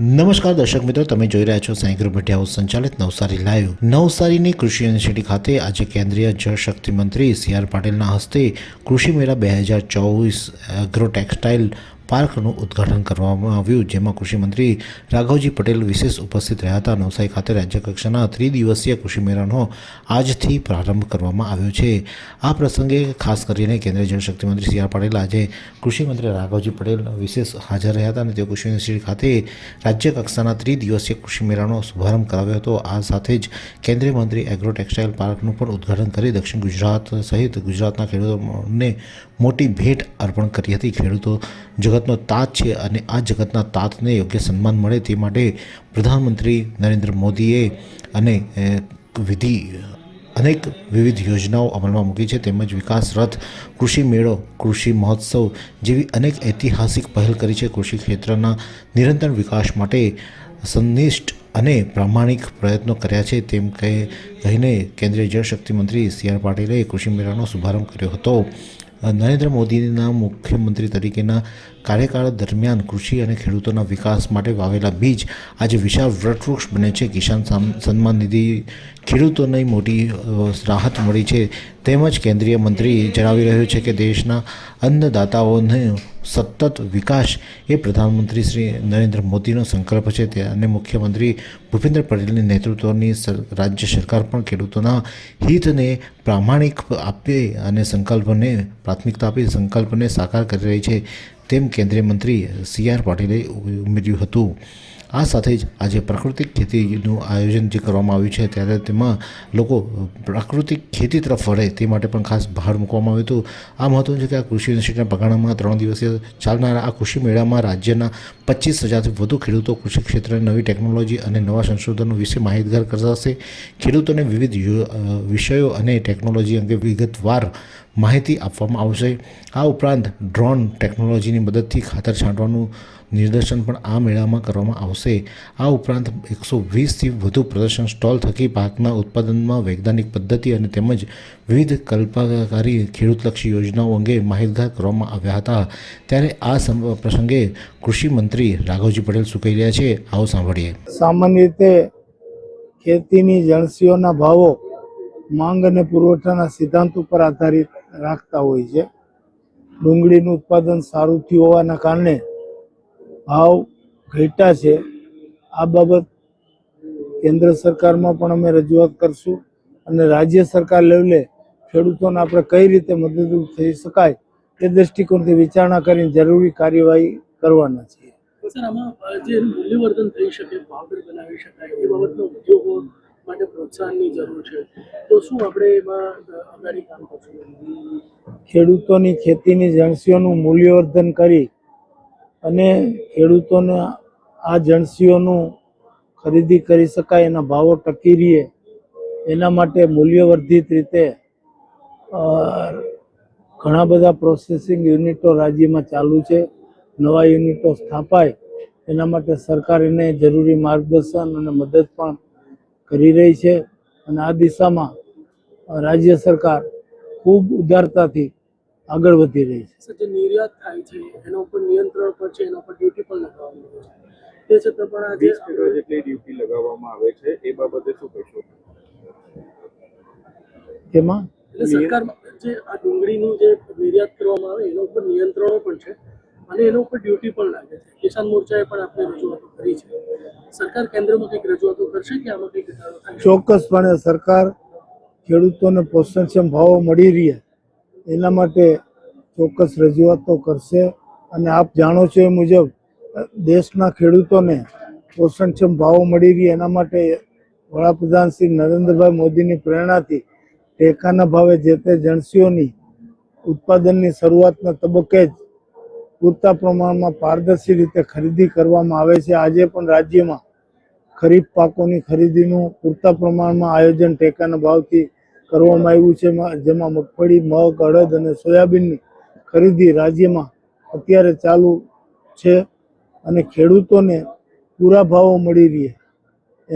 નમસ્કાર દર્શક મિત્રો, તમે જોઈ રહ્યા છો સાંઈ ગ્રુપ મીડિયા હાઉસ સંચાલિત નવસારી લાઈવ. નવસારીની કૃષિ યુનિવર્સિટી ખાતે આજે કેન્દ્રીય જળશક્તિ મંત્રી સી આર પાટીલના હસ્તે કૃષિ મેળા બે હજાર ચોવીસ એગ્રો ટેક્સટાઇલ પાર્કનું ઉદ્ઘાટન કરવામાં આવ્યું, જેમાં કૃષિ મંત્રી રાઘવજી પટેલ વિશેષ ઉપસ્થિત રહ્યા હતા. નવસારી ખાતે રાજ્યકક્ષાના ત્રિદિવસીય કૃષિ મેળાનો આજથી પ્રારંભ કરવામાં આવ્યો છે. આ પ્રસંગે ખાસ કરીને કેન્દ્રીય જળશક્તિ મંત્રી સી આર પાટીલ આજે કૃષિમંત્રી રાઘવજી પટેલ વિશેષ હાજર રહ્યા હતા અને તેઓ કૃષિ યુનિવર્સિટી ખાતે રાજ્ય કક્ષાના ત્રિદિવસીય કૃષિ મેળાનો શુભારંભ કરાવ્યો હતો. આ સાથે જ કેન્દ્રીય મંત્રી એગ્રો ટેક્સટાઇલ પાર્કનું પણ ઉદ્ઘાટન કરી દક્ષિણ ગુજરાત સહિત ગુજરાતના ખેડૂતોને મોટી ભેટ અર્પણ કરી હતી. ખેડૂતો જગતનો તાત છે અને આ જગતના તાતને યોગ્ય સન્માન મળે તે માટે પ્રધાનમંત્રી નરેન્દ્ર મોદીએ અને વિધિ, અનેક વિવિધ યોજનાઓ અમલમાં મૂકી છે. તેમજ વિકાસ રથ કૃષિ મેળો, કૃષિ મહોત્સવ જેવી અનેક ઐતિહાસિક પહેલ કરી છે. કૃષિ ક્ષેત્રના નિરંતર વિકાસ માટે સંનિષ્ઠ અને પ્રામાણિક પ્રયત્નો કર્યા છે. તેમ કહે, કહીને કેન્દ્રીય જળશક્તિ મંત્રી સી આર પાટીલે કૃષિ મેળાનો શુભારંભ કર્યો હતો. નરેન્દ્ર મોદીના મુખ્યમંત્રી તરીકેના કાર્યકાળ દરમિયાન કૃષિ અને ખેડૂતોના વિકાસ માટે વાવેલા બીજ આજે વિશાળ વટવૃક્ષ બને છે. કિસાન સન્માન નિધિ ખેડૂતોને મોટી રાહત મળી છે. તેમજ કેન્દ્રીય મંત્રી જણાવી રહ્યો છે કે દેશના અન્નદાતાઓને સતત વિકાસ એ પ્રધાનમંત્રી શ્રી નરેન્દ્ર મોદીનો સંકલ્પ છે. તે અને મુખ્યમંત્રી ભૂપેન્દ્ર પટેલની નેતૃત્વની રાજ્ય સરકાર પણ ખેડૂતોના હિતને પ્રામાણિક આપે અને સંકલ્પને, પ્રાથમિકતા આપી સંકલ્પને સાકાર કરી રહી છે. તેમ કેન્દ્રીય મંત્રી સી આર પાટીલે ઉમેર્યું હતું. આ સાથે જ આજે પ્રાકૃતિક ખેતીનું આયોજન જે કરવામાં આવ્યું છે, ત્યારે તેમાં લોકો પ્રાકૃતિક ખેતી તરફ વળે તે માટે પણ ખાસ ભાર મૂકવામાં આવ્યું હતું. આ મહત્વનું છે કે આ કૃષિ યુનિવર્સિટીના પગાણામાં ત્રણ દિવસીય ચાલનારા આ કૃષિ મેળામાં રાજ્યના પચીસ હજારથી વધુ ખેડૂતો કૃષિ ક્ષેત્રે નવી ટેકનોલોજી અને નવા સંશોધનો વિશે માહિતગાર કરશે. ખેડૂતોને વિવિધ વિષયો અને ટેકનોલોજી અંગે વિગતવાર માહિતી આપવામાં આવશે. આ ઉપરાંત ડ્રોન ટેકનોલોજીની મદદથી ખાતર છાંટવાનું નિદર્શન પણ આ મેળામાં કરવામાં આવશે. આ ઉપરાંત એકસો વીસથી વધુ પ્રદર્શન સ્ટોલ થકી પાકના ઉત્પાદનમાં વૈજ્ઞાનિક પદ્ધતિ અને તેમજ વિવિધ કલ્પકારી ખેડૂતલક્ષી યોજનાઓ અંગે માહિતગાર કરવામાં આવ્યા હતા. ત્યારે આ પ્રસંગે કૃષિ મંત્રી રાઘવજી પટેલ રહ્યા છે. આવો સાંભળીએ. સામાન્ય રીતે ખેતીની જણસીઓના ભાવો માંગ અને પુરવઠાના સિદ્ધાંત ઉપર આધારિત રાખતા હોય છે. ડુંગળીનું ઉત્પાદન સારું થયું હોવાના કારણે ભાવ ઘટ્યા છે. આ બાબત કેન્દ્ર સરકારમાં પણ અમે રજૂઆત કરશું અને રાજ્ય સરકાર લેવલે ખેડૂતોને આપણે કઈ રીતે મદદરૂપ થઈ શકાય એ દ્રષ્ટિકોણથી વિચારણા કરીને જરૂરી કાર્યવાહી કરવાના છીએ. સર આમાં અ, જે મૂલ્યવર્ધન થઈ શકે પાવડર બનાવી શકાય એ બાબતનો ઉદ્યોગો માટે પ્રોત્સાહનની જરૂર છે. તો શું આપણે એમાં અ, કામ કરશું? ખેડૂતોની ખેતીની જણસીઓનું મૂલ્યવર્ધન કરી અને ખેડૂતોને આ જણસીઓનું ખરીદી કરી શકાય, એના ભાવો ટકી રહે એના માટે મૂલ્યવર્ધિત રીતે ઘણા બધા પ્રોસેસિંગ યુનિટો રાજ્યમાં ચાલુ છે, નવા યુનિટો સ્થાપાય, એના માટે સરકાર એને જરૂરી માર્ગદર્શન અને મદદ પણ કરી રહી છે. અને આ દિશામાં રાજ્ય સરકાર ખૂબ ઉદારતાથી આગળ વધી રહી છે. જે નિર્યાત થાય છે એના ઉપર નિયંત્રણ પર છે એના ઉપર ડ્યુટી પણ લગાવવામાં આવે છે. તે છતાં પણ આજે ટકા જેટલી ડ્યુટી લગાવવામાં આવે છે એ બાબતે શું કહેશો? એમાં? સરકાર જે આ ડુંગળીનું જે નિર્યાત કરવામાં આવે એના ઉપર નિયંત્રણો પણ છે અને એના ઉપર ડ્યુટી પણ લાગે છે. કિસાન મોરચાએ પણ આપણે રજૂઆતો કરી છે. સરકાર કેન્દ્રમાં કંઈક રજૂઆતો કરશે કે આમાં કંઈક ચોક્કસપણે સરકાર ખેડૂતોને પોષણક્ષમ ભાવો મળી રહે. એના માટે ચોક્કસ રજૂઆતો કરશે. અને આપ જાણો છો એ મુજબ, દેશના ખેડૂતોને પોષણક્ષમ ભાવો મળી રહી એના માટે વડાપ્રધાન શ્રી નરેન્દ્રભાઈ મોદીની પ્રેરણાથી ટેકાના ભાવે જે તે જણસીઓની ઉત્પાદનની શરૂઆતના તબક્કે જ પૂરતા પ્રમાણમાં પારદર્શી રીતે ખરીદી કરવામાં આવે છે. આજે પણ રાજ્યમાં ખરીફ પાકોની ખરીદીનું પૂરતા પ્રમાણમાં આયોજન ટેકાના ભાવથી કરવામાં આવ્યું છે. જેમાં મગફળી, મગ, અડદ અને સોયાબીનની ખરીદી રાજ્યમાં અત્યારે ચાલુ છે અને ખેડૂતોને પૂરા ભાવો મળી રહે.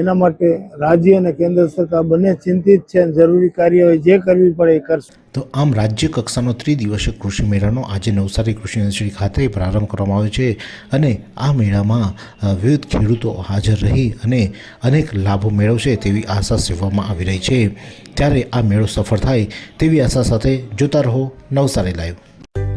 એના માટે રાજ્ય અને કેન્દ્ર સરકાર બંને ચિંતિત છે અને જરૂરી કાર્યવાહી જે કરવી પડે એ કરશે. તો આમ રાજ્ય કક્ષાનો ત્રિદિવસીય કૃષિ મેળાનો આજે નવસારી કૃષિ યુનિવર્સિટી ખાતે પ્રારંભ કરવામાં આવ્યો છે અને આ મેળામાં વિવિધ ખેડૂતો હાજર રહી અને અનેક લાભો મેળવશે તેવી આશા સેવવામાં આવી રહી છે. ત્યારે આ મેળો સફળ થાય તેવી આશા સાથે જોતા રહો નવસારી લાઈવ.